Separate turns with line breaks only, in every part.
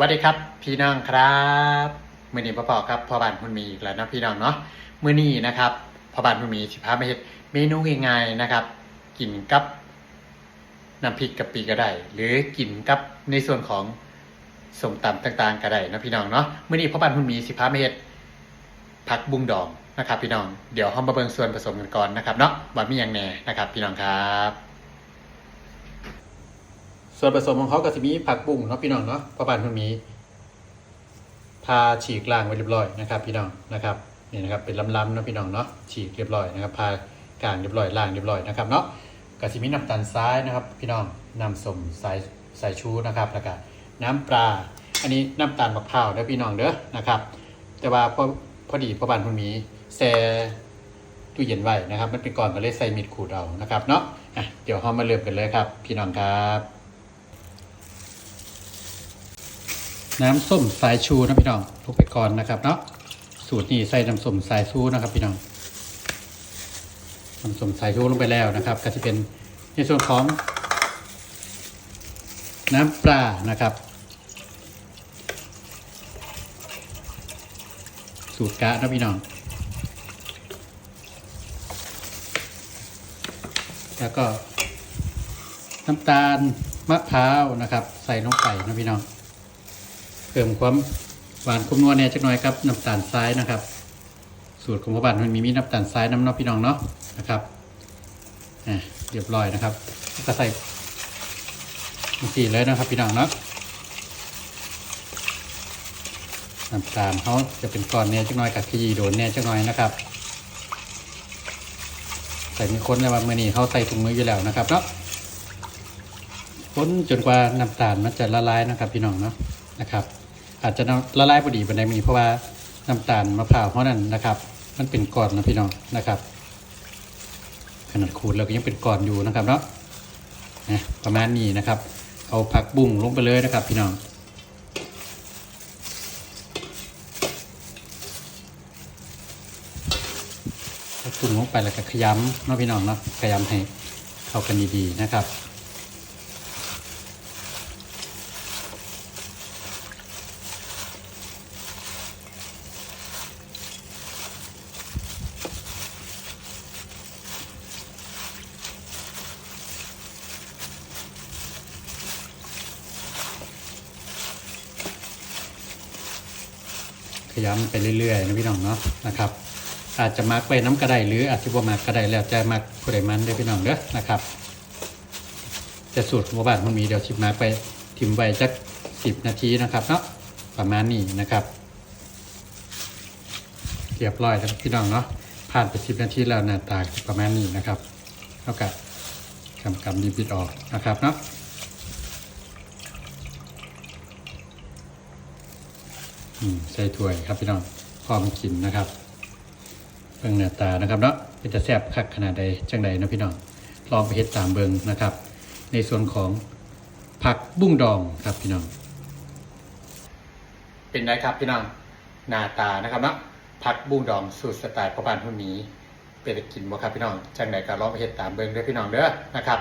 วัสดีครับ พี่น้องครับมือนี้พ่อปอครับพ่อบ้านคุณมีอีกแล้วนะพี่น้องเนาะมือนี้นะครับพ่อบ้านคุณมีสิพามาเฮ็ดเมนูง่ายๆนะครับ กินกับน้ำพริกกะปิก็ได้ หรือกินกับในส่วนของสมตำต่างๆก็ได้นะพี่น้องเนาะมือนี้พ่อบ้านคุณมีสิพามาเฮ็ดผักบุ้งดองนะครับ พี่น้องเดี๋ยวเรามาเบิ่งส่วนผสมกันก่อนนะครับเนาะว่ามีอย่างแน่นะครับ พี่น้องครับ ส่วนผสมของเขาก็จะมีผักบุ้งเนาะพี่น้องเนาะประมาณมันมีพาฉีกล่างไว้เรียบร้อยนะครับ พี่น้องนะครับนี่นะครับเป็นลำๆเนาะพี่น้องเนาะฉีกเรียบร้อยนะครับพากลางเรียบร้อยล่างเรียบร้อยนะครับเนาะก็จะมีน้ำตาลทรายนะครับ พี่น้องน้ำสมสายสายชูนะครับแล้วก็น้ำปลาอันนี้น้ำตาลมะพร้าวเด้อพี่น้องเด้อนะครับ แต่ว่าพอพอดีพอบานมันมีแซ่ตู้เย็นไว้นะครับ มันเป็นก่อนก็เลยใส่มีดขูดเอานะครับเนาะะเดี๋ยวเรามาเริ่มกันเลยครับ พี่น้องครับ น้ำส้มสายชูนะพี่น้องลงไปก่อนนะครับเนาะสูตรนี้ใส่น้ำส้มสายชูนะครับพี่น้องน้ำส้มสายชูลงไปแล้วนะครับ ก็จะเป็นในส่วนของ น้ำปลานะครับ สูตรกะนะพี่น้องแล้วก็น้ำตาลมะพร้าวนะครับ ใส่ลงไปนะพี่น้อง เพิ่มความหวานคุ้มนัวแน่จักหน่อยครับน้ำตาลทรายนะครับ สูตรของพ่อบ้านมันมีมีน้ำตาลทรายน้ำนอพี่น้องเนาะนะครับอะเรียบร้อยนะครับก็ใส่สีเลยนะครับพี่น้องเนาะน้ำตาลเขาจะเป็นก้อนแน่จักหน่อยกับขยี้โดนแน่จักหน่อยนะครับใส่มีค้นเลยว่าเมื่อนี้เขาใส่ถุงมืออยู่แล้วนะครับเนาะค้นจนกว่าน้ำตาลมันจะละลายนะครับพี่น้องเนาะนะครับ อาจจะละลายพอดีบันไดมีเพราะว่าน้ำตาลมะพร้าวเพราะนั้นนะครับ มันเป็นก้อนนะพี่น้องนะครับ ขนาดขูดเราก็ยังเป็นก้อนอยู่นะครับเนาะนะประมาณนี้นะครับ เอาผักบุ้งลงไปเลยนะครับ พี่น้องตุ่มลงไปแล้วก็ขยำเนาะพี่น้องเนาะขยำให้เข้ากันดีๆนะครับ ขยำไปเรื่อยๆนะพี่น้องเนาะนะครับ อาจจะมักไปน้ำกระไดหรืออาจจะบ่มักกระไดแล้วจะมักผู้ใดมันเด้พี่น้องเด้อนะครับจะสูตรของบ้านมันมีเดี๋ยวชิมมาไปทิมไว้จักสิบนาทีนะครับเนาะประมาณนี้นะครับเรียบร้อยแล้วพี่น้องเนาะผ่านไปสิบนาทีแล้วหน้าตาประมาณนี้นะครับเท่ากับกำกำดีบิดออกนะครับเนาะ อืม ใส่ถ้วยครับพี่น้องพร้อมกินนะครับเบิ่งหน้าตานะครับเนาะเป็นจะแซ่บคักขนาดใดจังใดนะพี่น้องลองไปเฮ็ดตามเบิ่งนะครับ ในส่วนของผักบุ้งดองครับพี่น้อง เป็นไงครับพี่น้องหน้าตานะครับเนาะผักบุ้งดองสูตรสไตล์พ่อบ้านหุ่นหมีเป็นกินบ่ครับพี่น้องจังใดก็ลองไปเฮ็ดตามเบิ่งเด้อพี่น้องเด้อนะครับ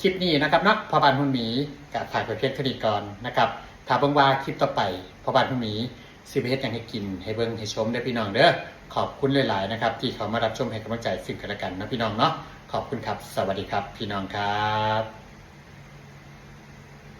คลิปนี้นะครับเนาะพ่อบ้านหุ่นหมีกับถ่ายไปเพียงเท่านี้ก่อนะครับถ้าเบิ่งว่าคลิปต่อไปพ่อบ้านหุ่นหมี สิบเฮ็ดอย่างให้กินให้เบิ่งให้ชมได้พี่น้องเด้อขอบคุณหลายๆนะครับ ที่เขามารับชมให้กำลังใจซึ่งกันและกันนะพี่น้องเนาะขอบคุณครับ สวัสดีครับ พี่น้องครับ